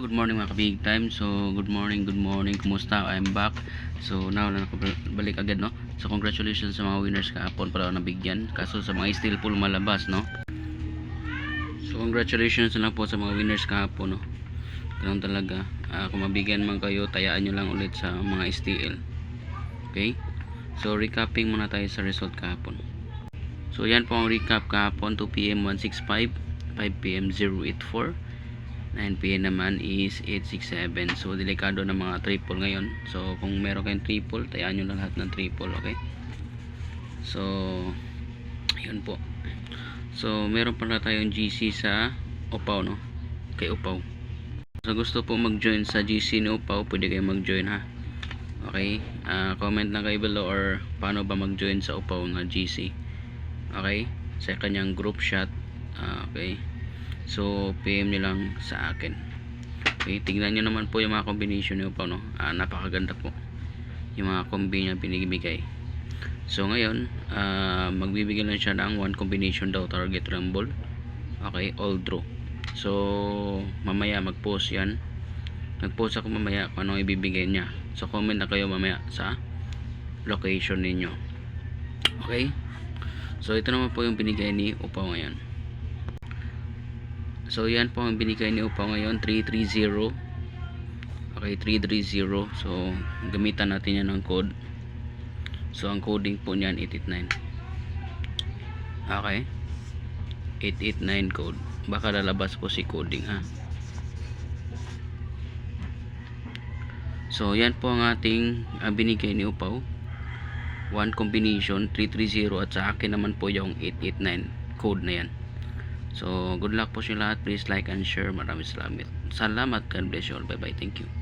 Good morning mga kabig time. So, good morning, good morning. Kumusta? I'm back. So, now na balik agad, no? So, congratulations sa mga winners kahapon pala nabigyan. Kaso sa mga steel pool malabas, no? So, congratulations na lang po sa mga winners kahapon, no? Ganun talaga. Ah, kung mabigyan man kayo, tayaan nyo lang ulit sa mga STL. Okay? So, recapping muna tayo sa result kahapon. So, yan po ang recap kahapon. 2pm 165, 5pm 084, 9pm naman is 867 so delikado ng mga triple ngayon. So kung meron kayong triple tayaan nyo lahat ng triple okay? So yun po. So meron pala tayong GC sa Upaw no? Kay Upaw. So gusto po mag join sa GC ni Upaw pwede kayo mag join ha? Okay? Ah, comment lang kayo below or paano ba mag join sa Upaw nga GC okay? Sa kanyang group chat. Ah, okay So, PM nyo lang sa akin. Okay, tignan nyo naman po yung mga combination nyo pa, no? Ah, napakaganda po. Yung mga combi niya binibigay. So, ngayon, ah, magbibigay lang siya ng one combination daw target rumble. Okay, all draw. So, mamaya mag-post yan. Nag-post ako mamaya kung anong ibibigay niya. So, comment na kayo mamaya sa location ninyo. Okay? So, ito naman po yung binigay ni Upaw ngayon. So yan po ang binigay ni Upa ngayon 330 Okay 330 So gamitan natin yan ng code. So ang coding po niyan 889 Okay. 889 code. Baka lalabas po si coding ha? So yan po ang ating uh, binigay ni Upaw One combination 330 at sa akin naman po yung 889 code na yan So, good luck po sa lahat. Please like and share. Maraming salamat. Salamat. God bless you all. Bye-bye. Thank you.